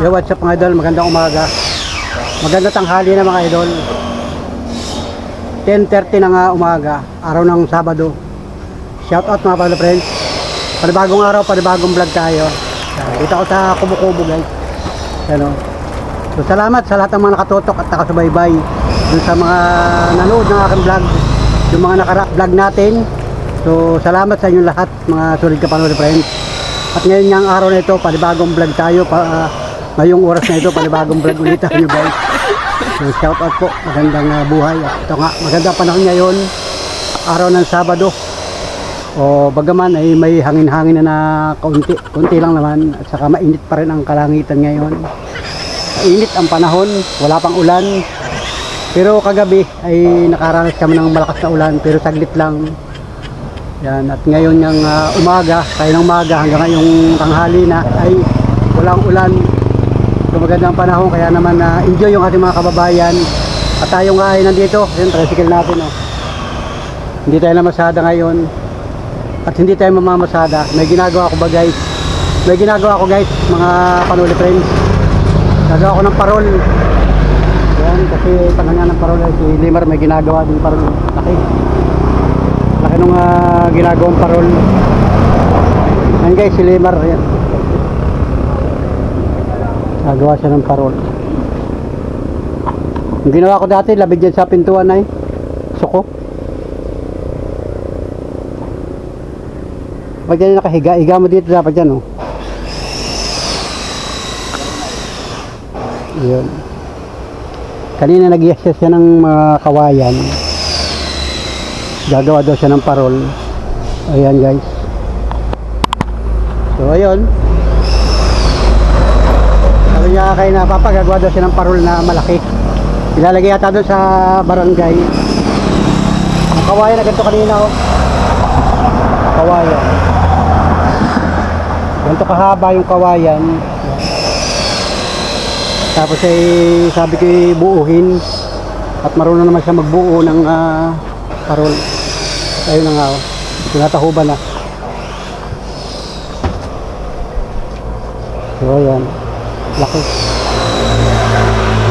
Yo, what's up mga idol? Magandang umaga. Magandang tanghali na mga idol. 10.30 na nga umaga, araw ng Sabado. Shout out mga pala friends. Panibagong araw, panibagong vlog tayo. Dito ako sa Kubo-Kubo guys. Ano? So salamat sa lahat ng mga nakatutok at nakasubaybay dun sa mga nanood ng aking vlog. Yung mga naka-vlog natin. So salamat sa inyo lahat mga sulit kapanood friends. At ngayon niyang araw na ito, panibagong vlog tayo. Pa, ah, ngayong oras na ito, panibagong vlog ulit tayo guys. So, shout out po, magandang ah, buhay. At ito nga, magandang panahon ngayon, araw ng Sabado. O bagaman ay may hangin-hangin na na kaunti, kaunti lang naman at saka mainit pa rin ang kalangitan ngayon. Mainit ang panahon, wala pang ulan. Pero kagabi ay nakaranas kami ng malakas na ulan pero saglit lang. Yan, at ngayon ng ah, umaga, tayo ng umaga hanggang ngayong tanghali na ay walang ulan. Magandang panahon kaya naman na enjoy yung ating mga kababayan. At tayo nga ay nandito, yung tricycle natin. Oh. Hindi tayo na masada ngayon. At hindi tayo mamamasada. May ginagawa ko ba guys? May ginagawa ko guys, mga panuli friends. Gagawa ko ng parol. Yan, kasi pananga ng parol ay si Limar may ginagawa din parol. Laki. Laki nung ah, ginagawang parol. Yan guys, si Limar. Yan. Gagawa siya ng parol. Yung ginawa ko dati, labig dyan sa pintuan ay suko. Pag dyan nakahiga, higa mo dito dapat dyan oh. Yun. Kanina nag siya ng mga kawayan. Gagawa daw siya ng parol. Ayan guys. So ayun. Sabi niya kay na papa gagawa siya ng parol na malaki. Ilalagay yata doon sa barangay. Ang kawayan na ganito kanina oh. Kawayan. Ganito kahaba yung kawayan. Tapos ay sabi ko buuhin at marunong naman siya magbuo ng ah, parol. Ayun na nga oh. Tinatahuban na. So ayan. Laki.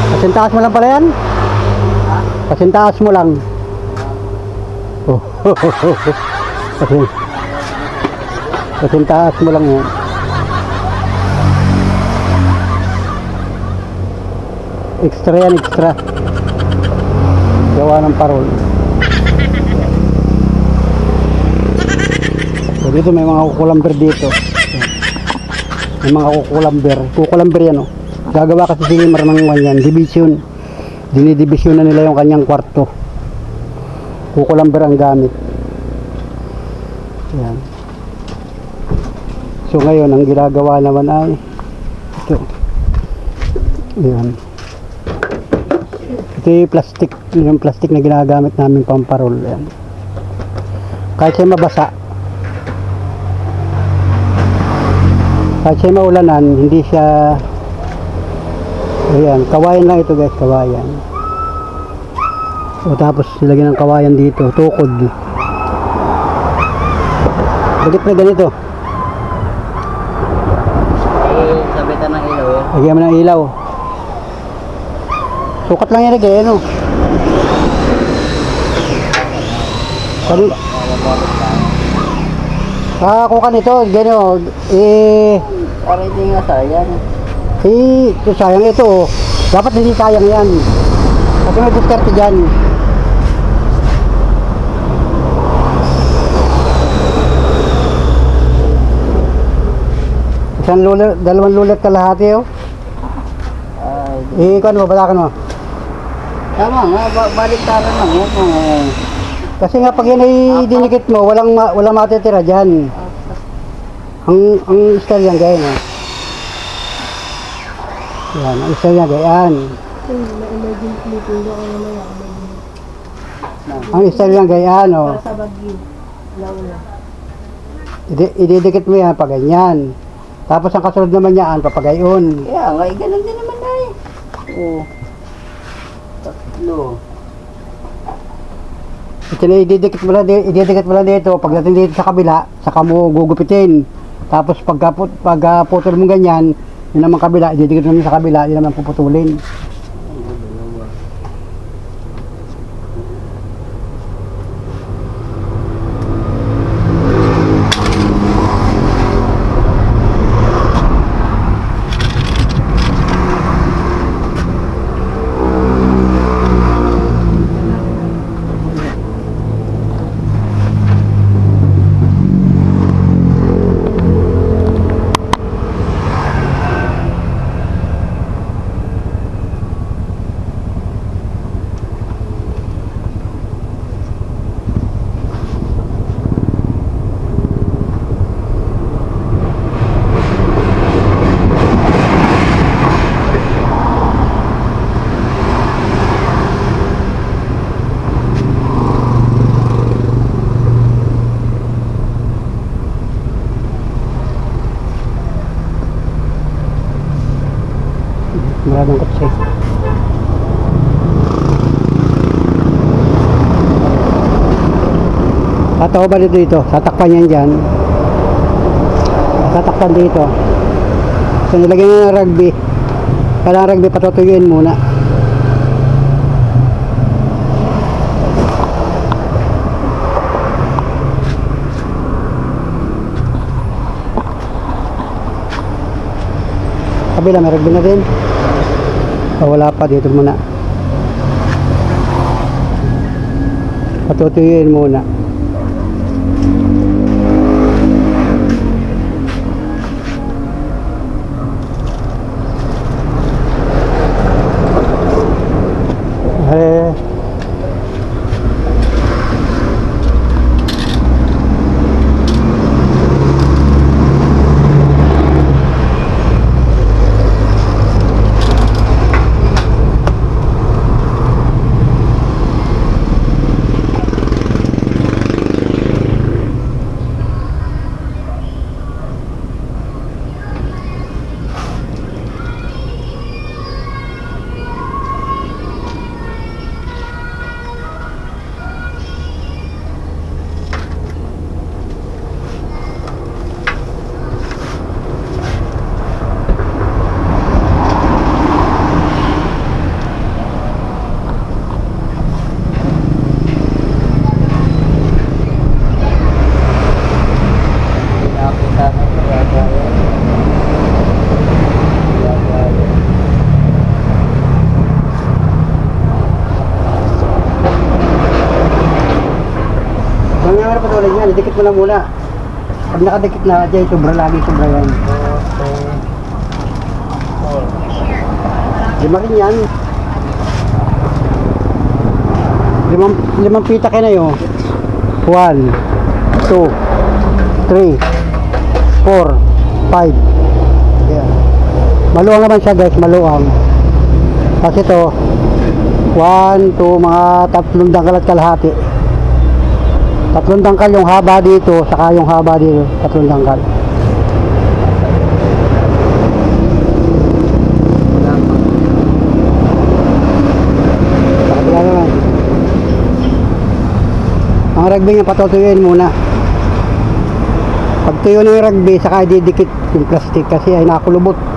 Kasintaas mo lang pala yan? Kasintaas mo lang. Oh. Kasi Kasintaas mo lang yan. Extra yan, extra. Gawa ng parol. So dito may mga kukulamber dito. May mga kukulamber. Kukulamber yan oh. Gagawa kasi si Limar ng yan. Division. Dinidivision na nila yung kanyang kwarto. Kukulamber ang gamit. Yan. So ngayon ang ginagawa naman ay ito. Yan. Ito yung plastic, yung plastic na ginagamit namin pamparol. Yan. Kahit siya mabasa, kahit siya maulanan, hindi siya ayan, kawayan lang ito guys, kawayan. O tapos silagyan ng kawayan dito, tukod. Bakit na ganito? Eh, sabitan ng ilaw eh. Lagyan mo ng ilaw. Sukat lang yan lagay, ano? Sabi, ah, kung ka nito, gano'n, eh, Para hindi nga sayang. eh, ito sayang ito, oh. dapat hindi sayang yan. Kasi may diskarte dyan. Isang lulit, dalawang lulit kalahati, oh. Eh, kung ano, balakan mo. tama nga, ba- baliktaran lang mo. Oh. Kasi nga pag yan ay dinikit mo, walang ma walang matitira diyan. Ang ang yan gaya na. Yan, ang yan gayaan. Ang yan gayaan, oh. Idi ididikit mo yan pag ganyan. Tapos ang kasunod naman yan, papagayon. Kaya nga, eh, ganun din naman na eh. Oo. Tatlo. Ito na ididikit mo lang, di- ididikit mo lang dito. Pagdating dito sa kabila, saka mo gugupitin. Tapos pagka, pagka putol mo ganyan, Yun naman kabila, didikit naman sa kabila, yun naman puputulin. Ba dito? Tatakpan yan dyan. Tatakpan dito. So nilagyan na ng rugby. Kailangan rugby patutuyuin muna. Kabila may rugby na din. O wala pa dito muna. Patutuyuin muna. Eh, Mamaya na patuloy yan, idikit mo na muna. Pag nakadikit na dyan, sobra lagi, sobra yan. Lima rin yan. Limang, limang pita kayo na yun. One, two, three, four, five. Yeah. Maluwang naman siya guys, maluwang. Kasi ito, one, two, mga tatlong dangkal at kalahati. Tatlong dangkal yung haba dito, saka yung haba dito, tatlong dangkal. Ang rugby niya patutuyuin muna. Pag tuyo yung rugby, saka didikit yung plastic kasi ay nakulubot.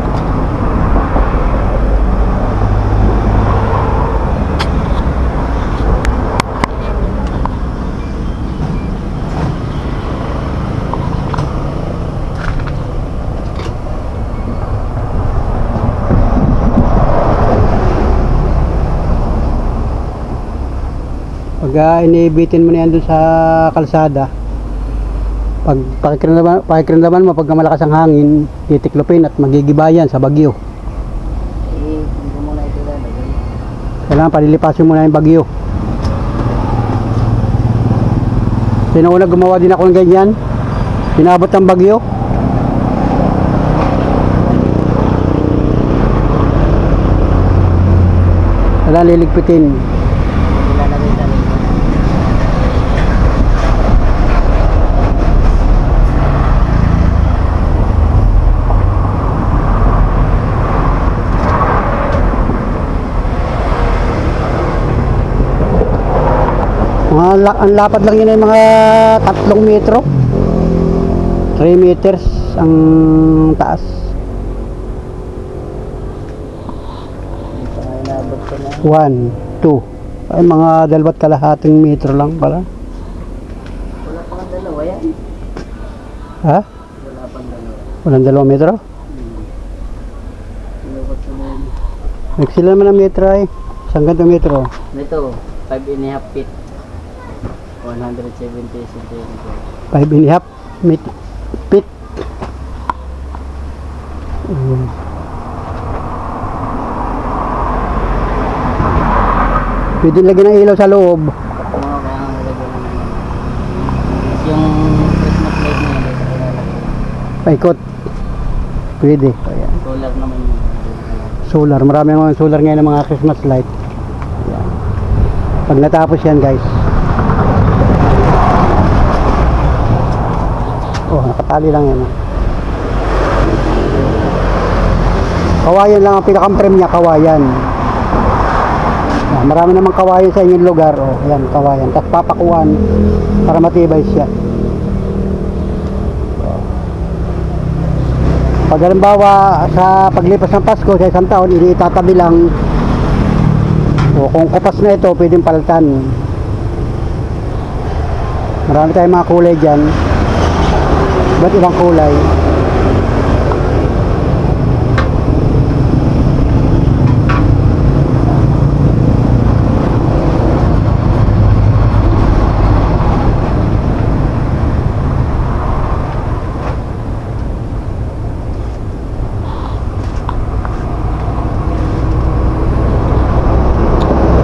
Pag uh, inibitin mo na yan dun sa kalsada, pag pakikiramdaman, pakikiramdaman mo pagka malakas ang hangin, titiklopin at magigibayan sa bagyo. Kailangan palilipasin mo na yung bagyo. Sino una gumawa din ako ng ganyan? Pinabot ng bagyo. Kailangan liligpitin. Ilalagay sa likod. Mga la- ang lapad lang yun ay mga tatlong metro. 3 meters ang taas. 1, 2. Ay, mga dalawat kalahating metro lang pala. Wala pa nga dalawa yan. Ha? Wala pang dalawa. Walang dalawang metro? Yun. Nagsila naman ang metro ay. Isang ganito metro. Ito, 5 and a half feet. 170 cm. 5 and a half met feet. Mm. Pwede lagyan ng ilaw sa loob. Mga kaya na naman. Yung Christmas light na yun. Paikot. Pwede. Solar naman yun. Solar. Marami mga solar ngayon ng mga Christmas light. Pag natapos yan guys. Oh, nakatali lang yan. oh. Kawayan lang ang pinakang-frame niya, kawayan. Ayan, marami namang kawayan sa inyong lugar. Oh, ayan, kawayan. Tapos papakuan para matibay siya. Pag halimbawa sa paglipas ng Pasko sa isang taon, iniitatabi lang o kung kupas na ito, pwedeng palitan. Marami tayong mga kulay dyan. Ba't ibang kulay?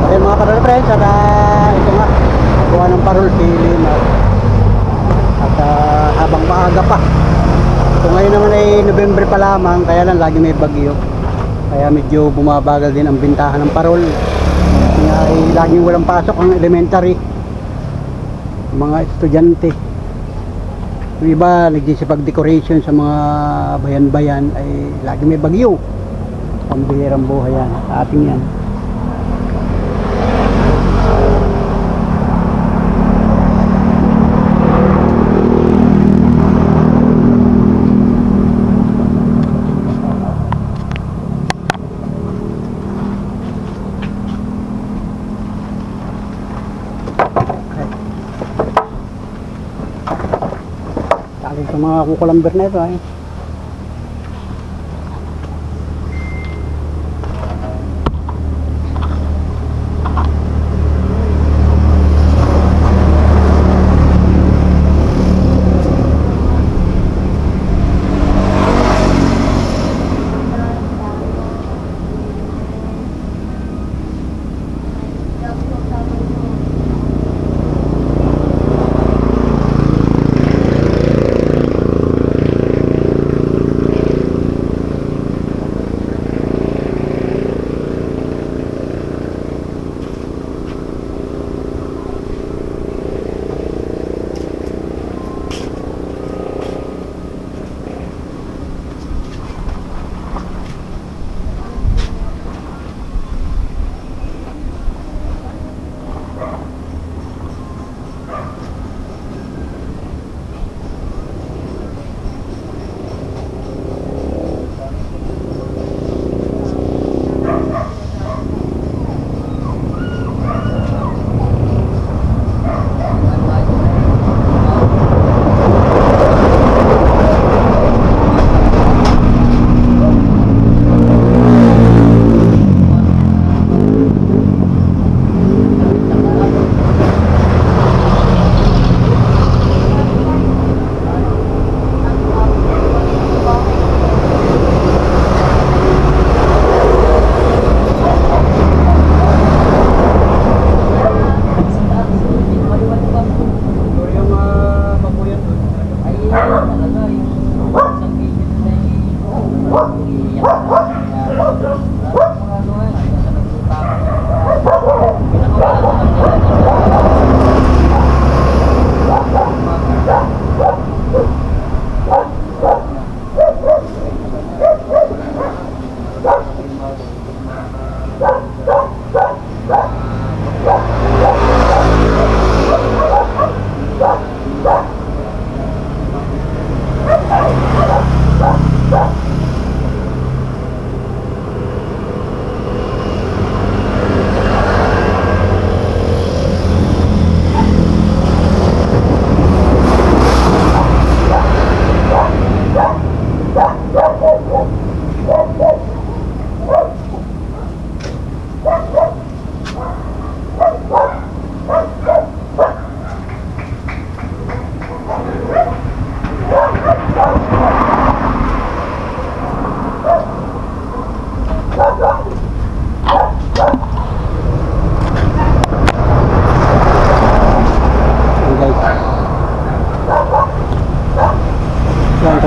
Ayun mga parol friends, at ah, ito nga, kuha ng parol Limar. At habang maaga pa. So ngayon naman ay November pa lamang, kaya lang lagi may bagyo. Kaya medyo bumabagal din ang bintahan ng parol. Nga ay laging walang pasok ang elementary. Mga estudyante. Yung iba, nagsisipag-decoration sa mga bayan-bayan ay lagi may bagyo. Pambihirang buhay yan. Ating yan. Tali sa mga kukulamber na ito ay.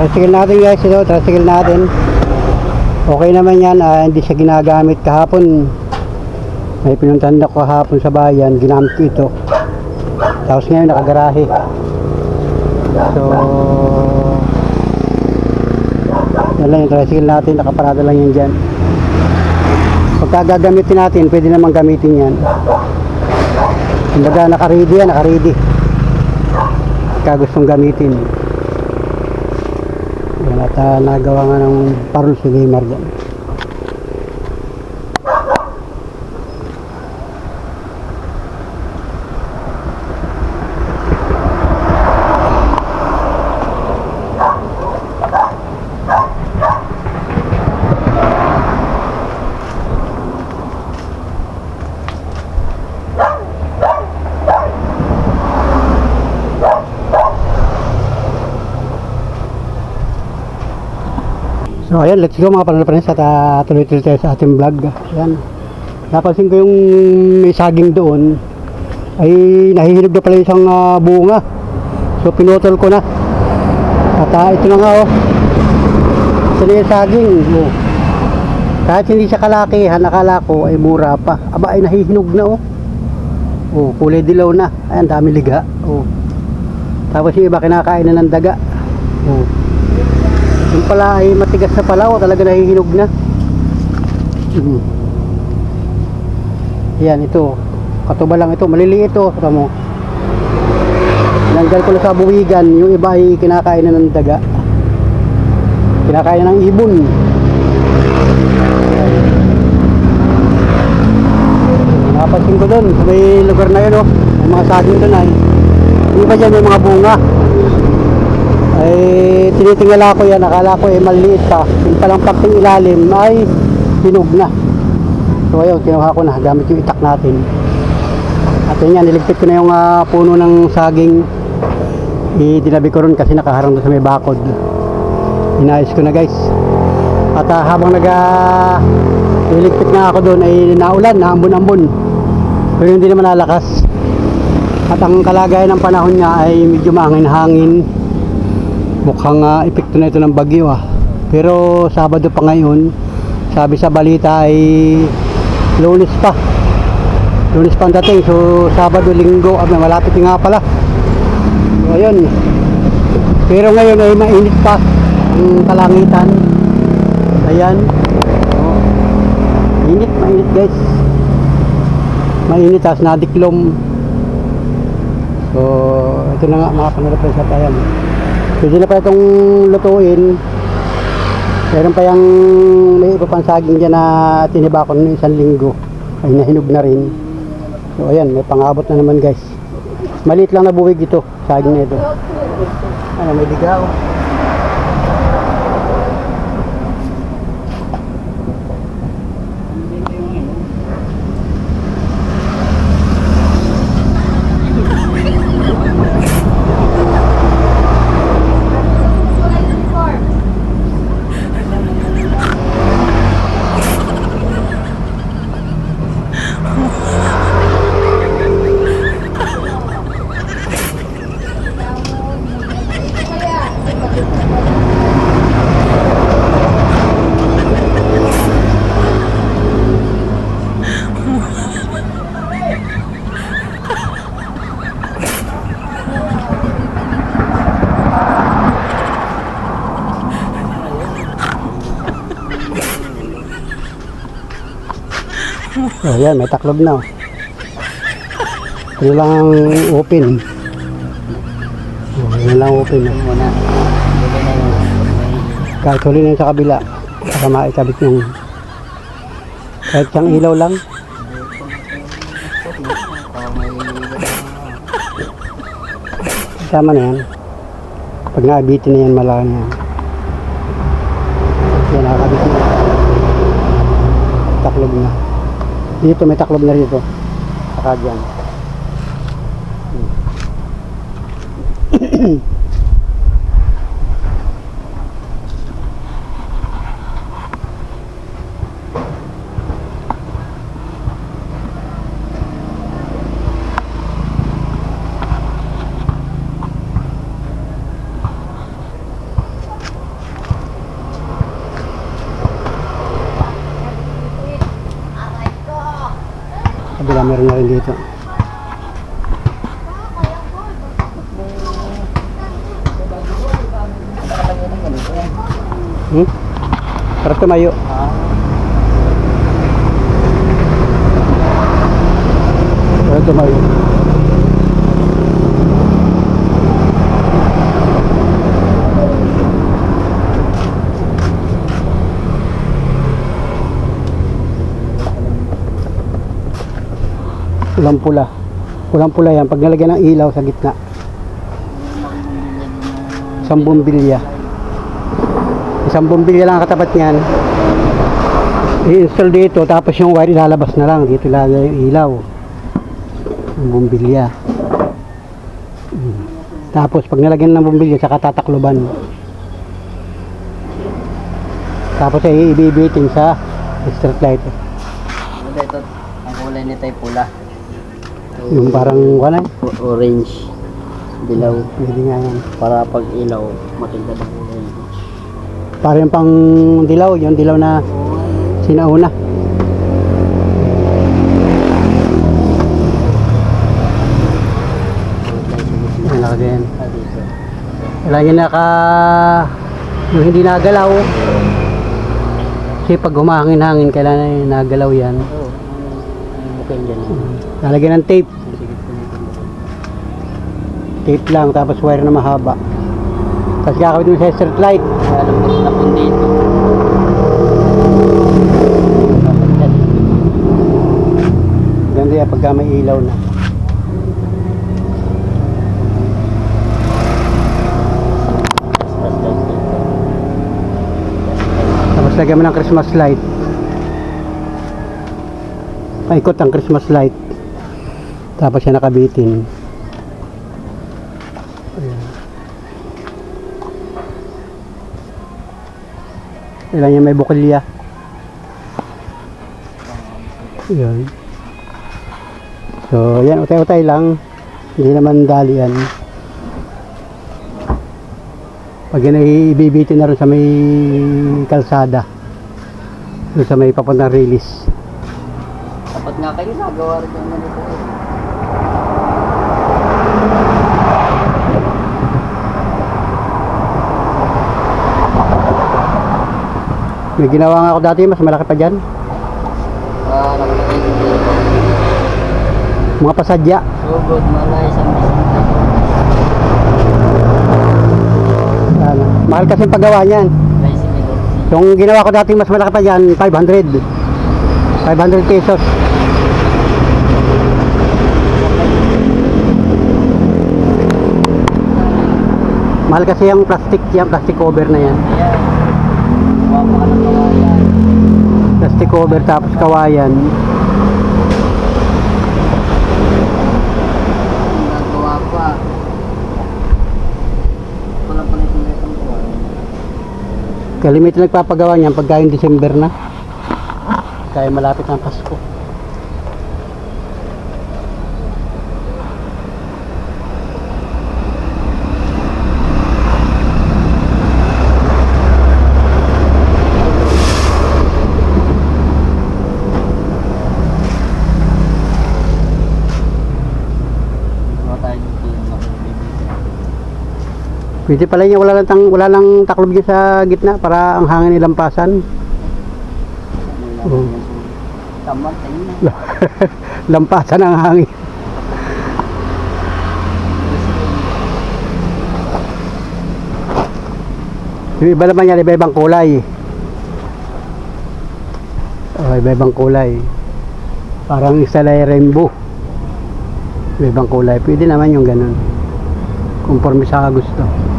Tricycle natin guys, ito, tricycle natin. Okay naman yan, ah, hindi siya ginagamit kahapon. May pinuntahan ako kahapon sa bayan, ginamit ko ito. Tapos ngayon nakagarahe. So, yan lang yung tricycle natin, nakaparada lang yan dyan. Pagka gagamitin natin, pwede naman gamitin yan. Kumbaga naka-ready yan, naka-ready. Pagka gustong gamitin. At ah, nagawa nga ng parol si Neymar dyan. Ayan, let's go mga panalapanis at uh, tuloy-tuloy tayo sa ating vlog. Ayan. Napansin ko yung may saging doon ay nahihinog na pala isang ah, bunga. So pinutol ko na. At ah, ito na nga oh. Ito na yung saging. Oh. Kahit hindi siya kalakihan, nakala ko ay mura pa. Aba ay nahihinog na oh. Oh, kulay dilaw na. Ayan, dami liga. Oh. Tapos yung iba kinakain na ng daga. Oh. Yung pala ay matigas na pala o talaga nahihinog na. Yan ito. Katuba lang ito. Maliliit ito. Ito mo. Tinanggal ko na sa buwigan. Yung iba ay kinakain na ng daga. Kinakain na ng ibon. Yan. Napansin ko. Sa may lugar na yun oh. May mga saging doon ay. Yung iba dyan may mga bunga ay tinitingala ko yan. Akala ko ay maliit pa. Yung palang pagting ilalim ay hinog na. So ayun kinuha ko na. Gamit yung itak natin. At yun yan niligpit ko na yung ah, puno ng saging. Itinabi ko ron kasi nakaharang doon sa may bakod. Inayos ko na guys. At ah, habang nag uh, niligpit nga ako doon ay naulan naambon-ambon. Pero hindi naman lalakas at ang kalagayan ng panahon niya ay medyo mahangin-hangin mukhang uh, epekto na ito ng bagyo ah. Pero Sabado pa ngayon, sabi sa balita ay lunes pa. Lunes pa ang dating. So Sabado, Linggo, ah, malapit nga pala. So ayun. Pero ngayon ay mainit pa ang kalangitan. Ayan. Oh. Mainit, mainit guys. Mainit tapos nadiklom. So ito na nga mga panalapan sa tayan. Pwede na pa itong lutuin. Meron pa yung may iba pang saging dyan na tiniba ko ng isang linggo. Ay nahinog na rin. So ayan, may pangabot na naman guys. Maliit lang na buwig ito, saging na ito. Ano, may ligaw. Oh, yan, may taklob na. oh. Ito lang ang open. Oh, yan lang open. oh. Muna. Yung may Kahit huli na sa kabila. Para maikabit yung kahit siyang ilaw lang. Tama na yan. Pag naabitin na yan, malaki na yan. Yan, nakakabit na. Taklob na. Dito, may taklob na rito. Saka dyan. Hmm? Para tumayo. Para tumayo. Pulang pula. Pulang pula yan. Pag nalagyan ng ilaw sa gitna. Isang bumbilya. Isang bumbilya lang ang katapat niyan. I-install dito. Tapos yung wire ilalabas na lang. Dito lagay yung ilaw. Ang bumbilya. Tapos pag nalagyan ng bumbilya, saka tatakloban. Tapos ay ibibitin sa street light. Ito, ito, ang kulay nito ay pula. Yung parang wala. Orange. Dilaw. Pwede nga yan. Para pag ilaw, maganda ng orange. Parang pang dilaw, yung dilaw na sinauna. Yan nakalagay yan. Dito. Kailangan yung naka yung hindi nagalaw. Kasi pag humahangin-hangin, kailangan yung nagalaw yan. Oo. Lalagyan ng tape. Tape lang, tapos wire na mahaba. Tapos kakawit mo sa light. Kaya lang pag napun dito. Dapat dyan. Ganda yan pagka may ilaw na. Tapos lagyan mo ng Christmas light. Paikot ang Christmas light. Tapos siya nakabitin. Kailangan niya may bukilya. Ayan. So, yan, utay-utay lang. Hindi naman dalian. Pag yan ay ibibitin na rin sa may kalsada. Doon sa may papuntang release. Dapat nga kayo nagawa rin naman ito. May ginawa nga ako dati, mas malaki pa dyan. Ah, dito. Mga pasadya. Sugod, malay, isang. Ano, mahal kasi yung paggawa niyan. Yung ginawa ko dati, mas malaki pa dyan, 500. 500 pesos. Mahal kasi yung plastic, yung plastic cover na yan. Plastic cover tapos kawayan. Nagawa pa. Wala pa na itong itong kawayan. Kalimitan nagpapagawa niyan pagka yung December na. Kaya malapit ang Pasko. Gawa tayo dito. Pwede pala niya wala lang tang wala lang taklob sa gitna para ang hangin. Tama, tingin na. Lampasan ang hangin. Yung iba naman yan, iba-ibang kulay. Oh, iba-ibang kulay. Parang isa ay rainbow. Iba-ibang kulay. Pwede naman yung ganun. Conforme sa gusto.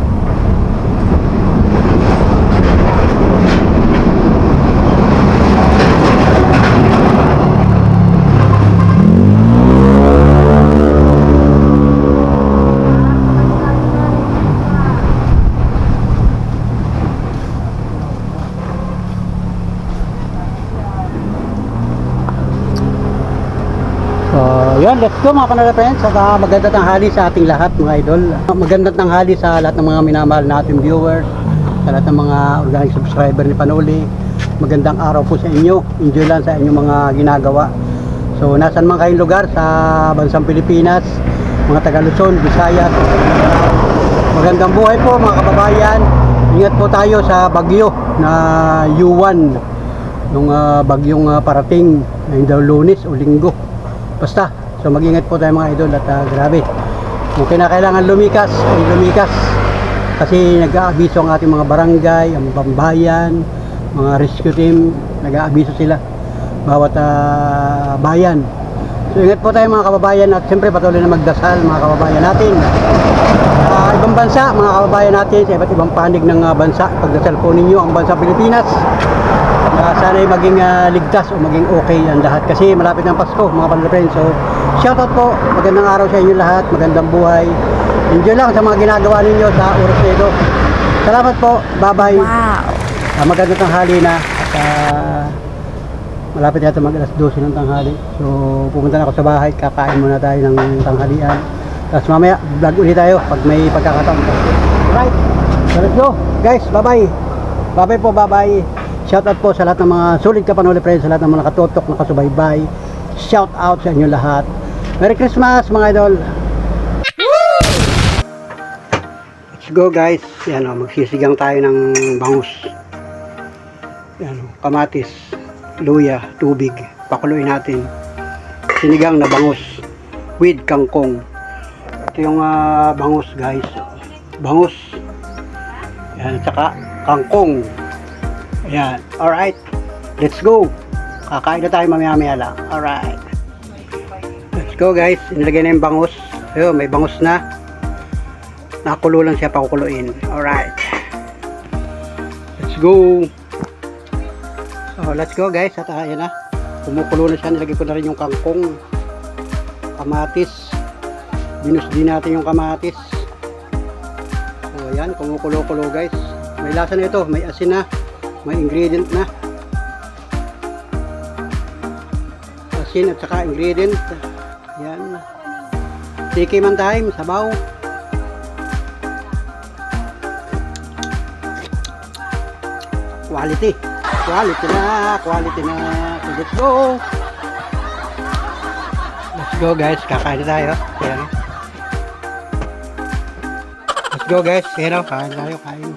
So, yun, let's go mga kanala friends. At uh, maganda tanghali sa ating lahat mga idol. Maganda tanghali sa lahat ng mga minamahal nating viewers, sa lahat ng mga organic subscriber ni Panoli. Magandang araw po sa inyo. Enjoy lang sa inyong mga ginagawa. So, nasan man kayong lugar sa bansang Pilipinas, mga taga Luzon, Visayas, magandang buhay po mga kababayan. Ingat po tayo sa bagyo na U1 nung ah, bagyong ah, parating daw lunes o linggo. Basta, so mag-ingat po tayo mga idol at ah, grabe. Kung kinakailangan lumikas, ay lumikas. Kasi nag-aabiso ang ating mga barangay, ang pambayan, mga rescue team, nag-aabiso sila bawat ah, bayan. So ingat po tayo mga kababayan at siyempre patuloy na magdasal mga kababayan natin. Sa ibang bansa, mga kababayan natin sa iba't ibang panig ng ah, bansa, pagdasal po ninyo ang bansa Pilipinas. Uh, sana'y maging ah, ligtas o maging okay ang lahat kasi malapit ng Pasko mga friends. So shoutout po, magandang araw sa inyo lahat, magandang buhay. Enjoy lang sa mga ginagawa ninyo sa oras na ito. Salamat po, bye-bye. Wow. Uh, magandang tanghali na at ah, malapit yata mag alas 12 ng tanghali. So pupunta na ako sa bahay, kakain muna tayo ng tanghalian. Tapos mamaya vlog ulit tayo pag may pagkakataon. Right. So let's go. Guys, bye-bye. Bye-bye po, bye-bye. Shout out po sa lahat ng mga solid kapanuli friends, sa lahat ng mga nakatutok, nakasubaybay. Shout out sa inyo lahat. Merry Christmas mga idol. Let's go guys. Yan o, magsisigang tayo ng bangus. Yan o, kamatis, luya, tubig. Pakuluin natin. Sinigang na bangus with kangkong. Ito yung ah, bangus guys. Bangus. Yan, saka kangkong. Ayan, alright. Let's go. Kakain na tayo mamaya-maya lang. Alright. Go guys. Inilagay na yung bangus. Ayun, may bangus na. Nakakulo lang siya pakukuluin. Alright. Let's go. So, let's go guys. At ayan na. Kumukulo na siya. Nilagay ko na rin yung kangkong. Kamatis. Binus din natin yung kamatis. So, ayan. Kumukulo-kulo guys. May lasa na ito. May asin na. May ingredient na. Asin at saka ingredient. Tiki man time. Sabaw. quality quality na quality na so let's go let's go guys kakain na tayo Ayan. let's go guys Ayan o, kain tayo kain